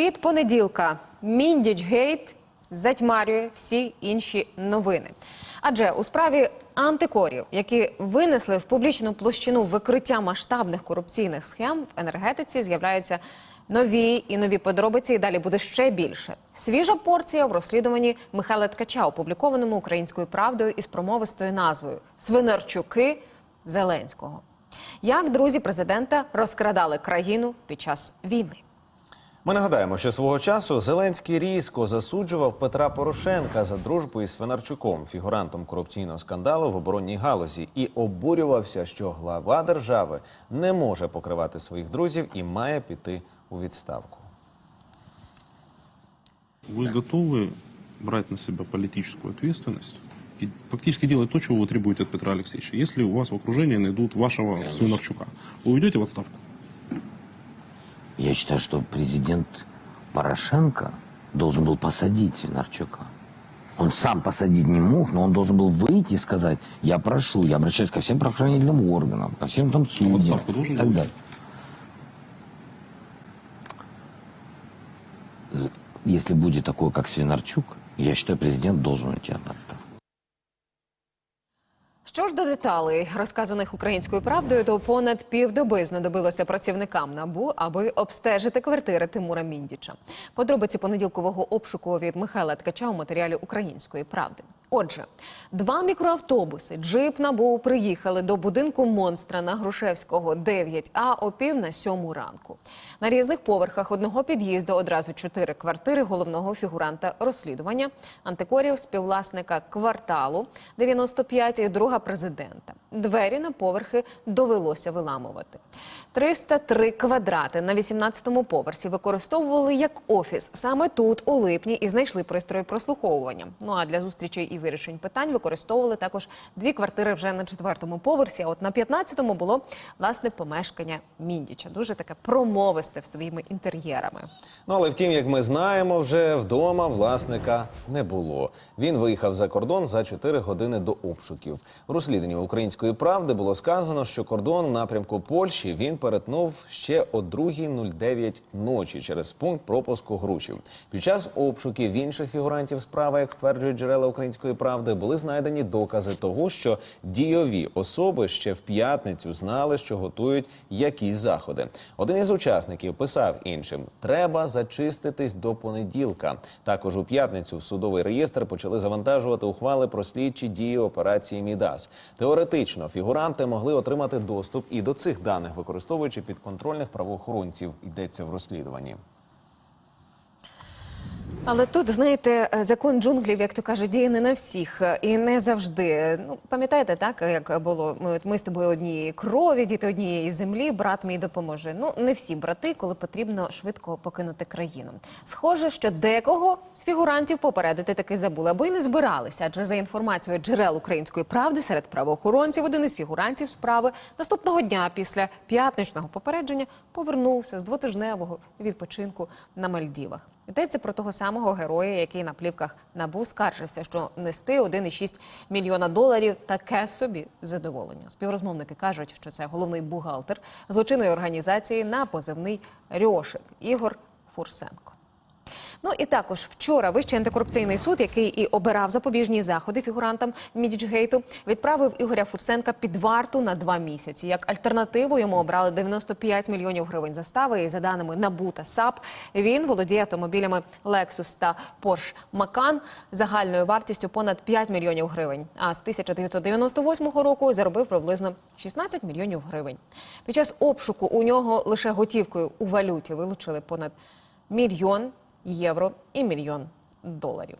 Від понеділка Міндічгейт затьмарює всі інші новини. Адже у справі антикорів, які винесли в публічну площину викриття масштабних корупційних схем в енергетиці, з'являються нові і нові подробиці. І далі буде ще більше. Свіжа порція в розслідуванні Михайла Ткача, опублікованому українською правдою із промовистою назвою Свинарчуки Зеленського. Як друзі президента розкрадали країну під час війни? Ми нагадаємо, що свого часу Зеленський різко засуджував Петра Порошенка за дружбу із Свинарчуком, фігурантом корупційного скандалу в оборонній галузі, і обурювався, що глава держави не може покривати своїх друзів і має піти у відставку. Вы готовы брать на себя политическую ответственность и фактически делать то, чего вы требуете от Петра Алексеевича? Если у вас в окружении найдут вашего Свинарчука, вы уйдете в отставку? Я считаю, что президент Порошенко должен был посадить Свинарчука. Он сам посадить не мог, но он должен был выйти и сказать, я прошу, я обращаюсь ко всем правоохранительным органам, ко всем там судьям отставку должен и так далее. Если будет такой, как Свинарчук, я считаю, президент должен уйти в отставку. Що ж до деталей, розказаних українською правдою, то понад півдоби знадобилося працівникам набу, аби обстежити квартири Тимура Міндіча. Подробиці понеділкового обшуку від Михайла Ткача у матеріалі української правди. Отже, два мікроавтобуси джип набу приїхали до будинку монстра на Грушевського 9А о пів на сьому ранку. На різних поверхах одного під'їзду одразу чотири квартири головного фігуранта розслідування антикорів співвласника кварталу 95 і друга президента. Двері на поверхи довелося виламувати. 303 квадрати на 18-му поверсі використовували як офіс саме тут, у липні, і знайшли пристрої прослуховування. Ну а для зустрічей і вирішень питань використовували також дві квартири вже на четвертому поверсі. А от на 15-му було власне помешкання Міндіча. Дуже таке промовисте в своїми інтер'єрами. Ну але втім, як ми знаємо, вже вдома власника не було. Він виїхав за кордон за 4 години до обшуків. У розслідуванні української правди було сказано, що кордон в напрямку Польщі він перетнув ще о 2.09 ночі через пункт пропуску Грушів. Під час обшуків інших фігурантів справи, як стверджують джерела української правди, були знайдені докази того, що дійові особи ще в п'ятницю знали, що готують якісь заходи. Один із учасників писав іншим: треба зачиститись до понеділка. Також у п'ятницю в судовий реєстр почали завантажувати ухвали про слідчі дії операції Мідас. Теоретично фігуранти могли отримати доступ і до цих даних, використовуючи підконтрольних правоохоронців. Йдеться в розслідуванні. Але тут, знаєте, е, закон джунглів, як то кажуть, діє не на всіх е, і не завжди. Ну, пам'ятаєте, так як було ми, ми з тобою однієї крові, діти однієї землі, брат мій допоможе. Ну не всі брати, коли потрібно швидко покинути країну. Схоже, що декого з фігурантів попередити таки забули, або й не збиралися. Адже за інформацією джерел української правди серед правоохоронців, один із фігурантів справи наступного дня після п'ятничного попередження повернувся з двотижневого відпочинку на Мальдівах. Йдеться про того самого героя, який на плівках набу скаржився, що нести 1,6 мільйона доларів таке собі задоволення. Співрозмовники кажуть, що це головний бухгалтер злочинної організації на позивний Рьошик Ігор Фурсенко. Ну і також вчора Вищий антикорупційний суд, який і обирав запобіжні заходи фігурантам Мідічгейту, відправив Ігоря Фурсенка під варту на два місяці. Як альтернативу йому обрали 95 мільйонів гривень застави. І за даними НАБУ та САП, він володіє автомобілями Lexus та Porsche Macan загальною вартістю понад 5 мільйонів гривень. А з 1998 року заробив приблизно 16 мільйонів гривень. Під час обшуку у нього лише готівкою у валюті вилучили понад мільйон євро і мільйон доларів.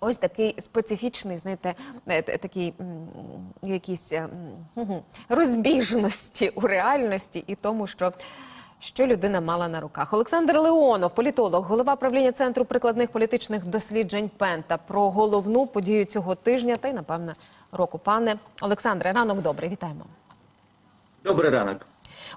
Ось такий специфічний, знаєте, е, такий якісь е, м, гу-гу, розбіжності у реальності і тому, що. Що людина мала на руках? Олександр Леонов, політолог, голова правління центру прикладних політичних досліджень Пента про головну подію цього тижня та й напевне року. Пане Олександре, ранок добрий, вітаємо. Добрий ранок.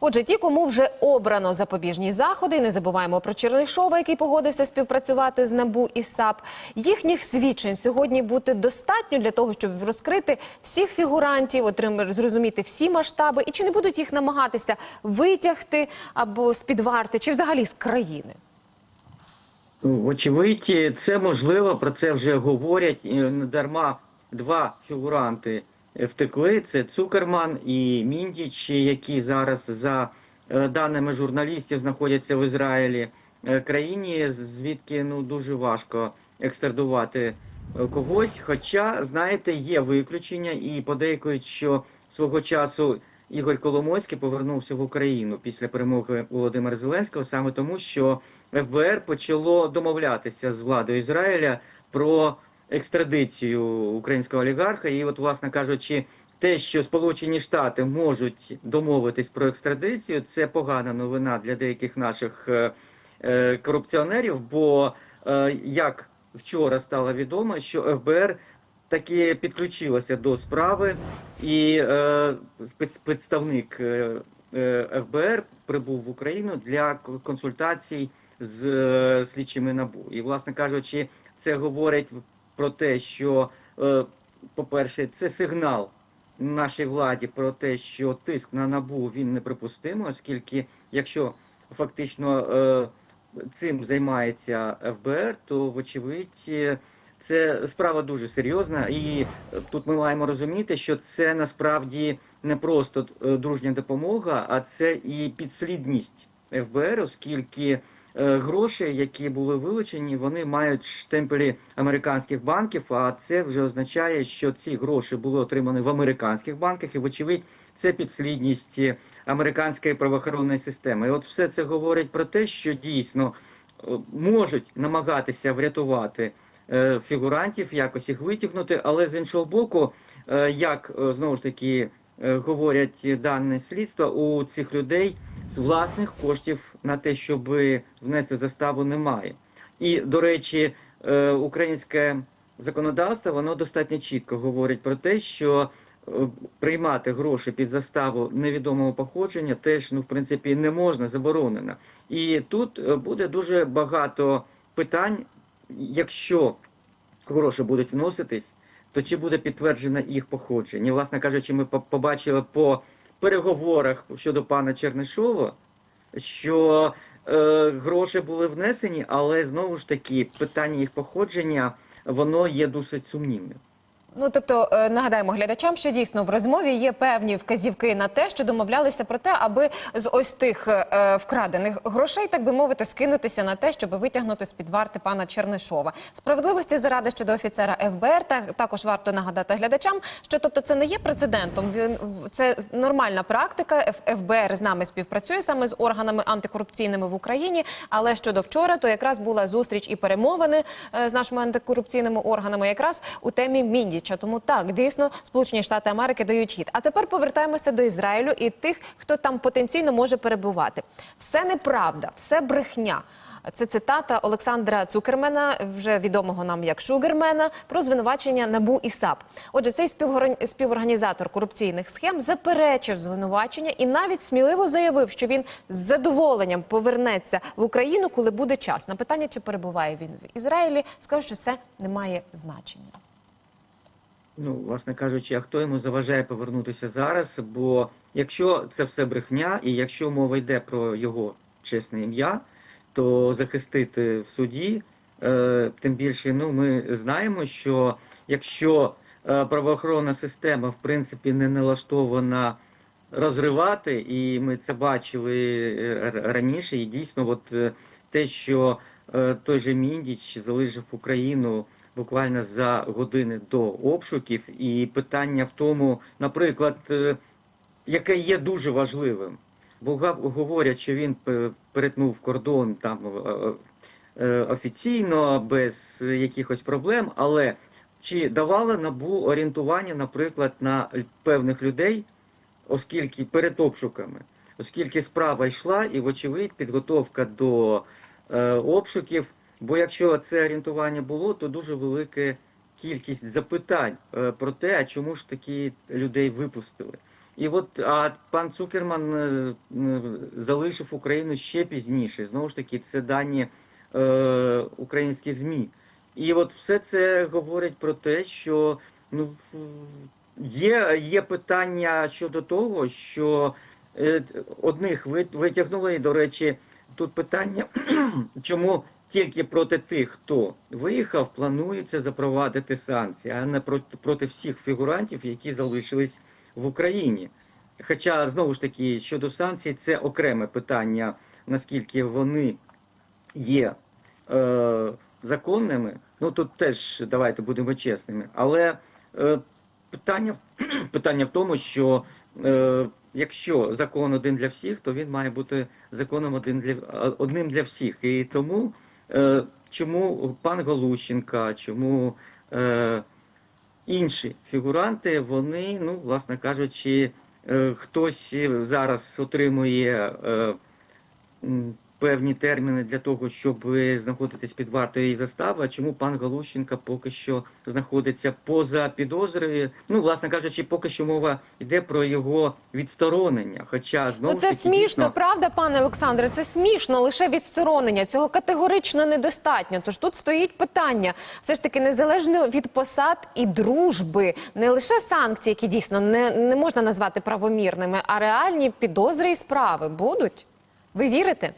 Отже, ті, кому вже обрано запобіжні заходи, не забуваємо про Чернишова, який погодився співпрацювати з НАБУ і САП. Їхніх свідчень сьогодні буде достатньо для того, щоб розкрити всіх фігурантів, зрозуміти всі масштаби, і чи не будуть їх намагатися витягти або з під варти, чи взагалі з країни. Ну, Вочевидь, це можливо, про це вже говорять. Не дарма два фігуранти втекли. Це Цукерман і Міндіч, які зараз, за е, даними журналістів, знаходяться в Ізраїлі, е, країні, звідки ну дуже важко екстрадувати е, когось. Хоча, знаєте, є виключення, і подейкують, що свого часу Ігор Коломойський повернувся в Україну після перемоги Володимира Зеленського, саме тому, що ФБР почало домовлятися з владою Ізраїля про екстрадицію українського олігарха. І, от, власне кажучи, те, що Сполучені Штати можуть домовитись про екстрадицію, це погана новина для деяких наших е, е, корупціонерів. Бо е, як вчора стало відомо, що ФБР таки підключилося до справи, і е, представник е, е, ФБР прибув в Україну для консультацій з е, слідчими набу. І, власне кажучи, це говорить про те, що, е, по-перше, це сигнал нашій владі про те, що тиск на набу він неприпустимий, оскільки якщо фактично е, цим займається ФБР, то вочевидь. е, це справа дуже серйозна, і тут ми маємо розуміти, що це насправді не просто дружня допомога, а це і підслідність ФБР, оскільки гроші, які були вилучені, вони мають штемпелі американських банків. А це вже означає, що ці гроші були отримані в американських банках, і вочевидь, це підслідність е, американської правоохоронної системи. І от все це говорить про те, що дійсно е, можуть намагатися врятувати е, фігурантів, якось їх витягнути, але з іншого боку, е, як е, знову ж таки е, говорять дане слідство, у цих людей з власних коштів на те, щоб внести заставу, немає. І, до речі, е, українське законодавство воно достатньо чітко говорить про те, що е, приймати гроші під заставу невідомого походження теж ну в принципі не можна, заборонено. І тут е, буде дуже багато питань, якщо гроші будуть вноситись, то чи буде підтверджено їх походження? Власне кажучи, ми по- побачили по переговорах щодо пана Чернишова, що е, гроші були внесені, але знову ж таки питання їх походження воно є досить сумнівним. Ну тобто е, нагадаємо глядачам, що дійсно в розмові є певні вказівки на те, що домовлялися про те, аби з ось тих е, вкрадених грошей, так би мовити, скинутися на те, щоб витягнути з під варти пана Чернишова. Справедливості заради щодо офіцера ФБР. Та також варто нагадати глядачам, що тобто це не є прецедентом. Він це нормальна практика. ФБР з нами співпрацює саме з органами антикорупційними в Україні. Але щодо вчора, то якраз була зустріч і перемовини е, з нашими антикорупційними органами, якраз у темі Міндіча. Тому так дійсно Сполучені Штати Америки дають хід. А тепер повертаємося до Ізраїлю і тих, хто там потенційно може перебувати. Все неправда, все брехня. Це цитата Олександра Цукермена, вже відомого нам як Шугермена, про звинувачення НАБУ і САП. Отже, цей співорганізатор корупційних схем заперечив звинувачення і навіть сміливо заявив, що він з задоволенням повернеться в Україну, коли буде час. На питання, чи перебуває він в Ізраїлі, сказав, що це не має значення. Ну, власне кажучи, а хто йому заважає повернутися зараз? Бо якщо це все брехня, і якщо мова йде про його чесне ім'я, то захистити в суді, е, тим більше, ну ми знаємо, що якщо е, правоохоронна система в принципі не налаштована розривати, і ми це бачили е, раніше, і дійсно, от е, те, що той же Міндіч залишив Україну буквально за години до обшуків, і питання в тому, наприклад, е, яке є дуже важливим. Бо говорять, що він перетнув кордон там е, е, офіційно, без якихось проблем, але чи давала набу орієнтування, наприклад, на певних людей, оскільки перед обшуками, оскільки справа йшла, і, вочевидь, підготовка до обшуків. Бо якщо це орієнтування було, то дуже велика кількість запитань е, про те, а чому ж такі людей випустили. І от а пан Цукерман е, залишив Україну ще пізніше. Знову ж таки, це дані е, українських ЗМІ. І от все це говорить про те, що ну є, є питання щодо того, що е, одних ви- витягнули, і, до речі, тут питання, чому тільки проти тих, хто виїхав, планується запровадити санкції, а не проти, проти всіх фігурантів, які залишились в Україні. Хоча знову ж таки щодо санкцій, це окреме питання, наскільки вони є е, законними. Ну тут теж давайте будемо чесними. Але е, питання, питання в тому, що е, якщо закон один для всіх, то він має бути законом один для одним для всіх. І тому чому пан Галущенка, чому е, інші фігуранти, вони, ну, власне кажучи, е, хтось зараз отримує е, певні терміни для того, щоб знаходитись під вартою і застави. А чому пан Галущенка поки що знаходиться поза підозрою? Ну, власне кажучи, поки що мова йде про його відсторонення. Хоча знову Ну це таки, смішно, дійсно, правда, пане Олександре? Це смішно лише відсторонення. Цього категорично недостатньо. Тож тут стоїть питання, все ж таки, незалежно від посад і дружби, не лише санкції, які дійсно не, не можна назвати правомірними, а реальні підозри і справи будуть. Ви вірите?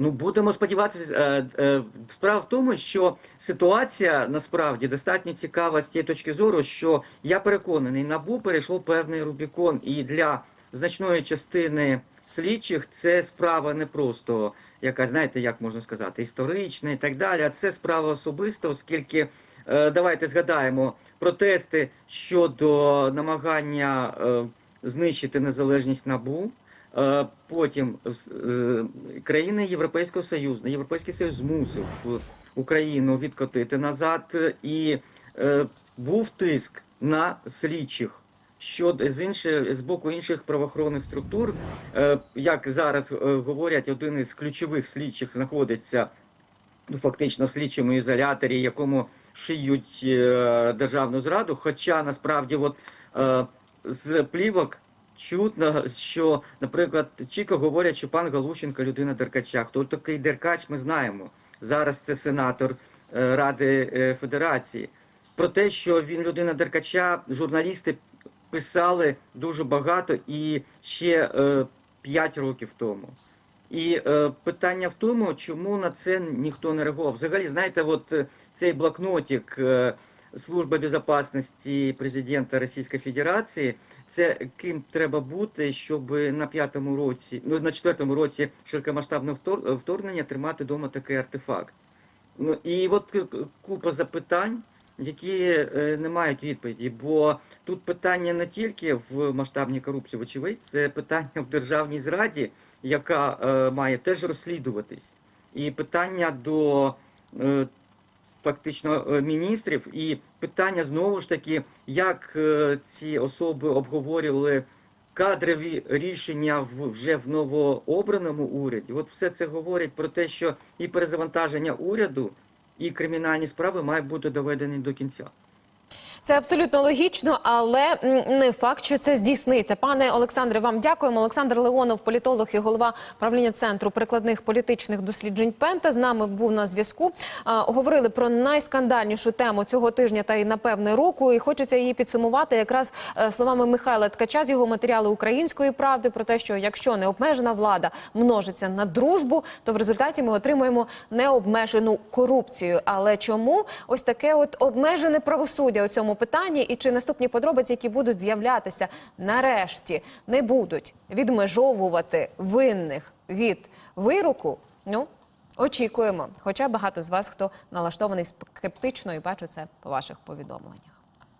Ну, будемо сподіватися. Е, е, Справа в тому, що ситуація насправді достатньо цікава з тієї точки зору, що я переконаний, набу перейшло певний Рубікон, і для значної частини слідчих це справа не просто яка, знаєте, як можна сказати, історична і так далі. А це справа особиста, оскільки е, давайте згадаємо протести щодо намагання знищити незалежність набу. Потім е, країни Європейського Союзу, Європейський Союз змусив Україну відкотити назад, е, і е, був тиск на слідчих щодо з інших з боку інших правоохоронних структур. Як зараз говорять, один із ключових слідчих знаходиться ну, фактично в слідчому ізоляторі, якому шиють державну зраду. Хоча насправді, от з плівок чутно, що, наприклад, чітко говорять, що пан Галущенко людина Деркача. Хто такий Деркач, ми знаємо. Зараз це сенатор е, Ради е, Федерації. Про те, що він людина Деркача, журналісти писали дуже багато і ще е, 5 років тому. І е, питання в тому, чому на це ніхто не реагував. Взагалі, знаєте, от е, цей блокнотик е, Служби безпечності президента Російської Федерації, це ким треба бути, щоб на п'ятому році, ну на четвертому році широкомасштабного втор- вторгнення тримати вдома такий артефакт. Ну і от купа запитань, які е, не мають відповіді. Бо тут питання не тільки в масштабній корупції, вочевидь, це питання в державній зраді, яка е, має теж розслідуватись, і питання до е, фактично е, міністрів, і питання знову ж таки, як е, ці особи обговорювали кадрові рішення в вже в новообраному уряді. От все це говорить про те, що і перезавантаження уряду, і кримінальні справи мають бути доведені до кінця. Це абсолютно логічно, але не факт, що це здійсниться. Пане Олександре, вам дякуємо. Олександр Леонов, політолог і голова правління центру прикладних політичних досліджень Пента. З нами був на зв'язку. Говорили про найскандальнішу тему цього тижня та й напевне року. І хочеться її підсумувати якраз е, словами Михайла Ткача з його матеріалу української правди про те, що якщо необмежена влада множиться на дружбу, то в результаті ми отримуємо необмежену корупцію. Але чому ось таке от обмежене правосуддя у цьому питанні, і чи наступні подробиці, які будуть з'являтися, нарешті не будуть відмежовувати винних від вироку? Ну очікуємо. Хоча багато з вас хто налаштований скептично і бачу це по ваших повідомленнях.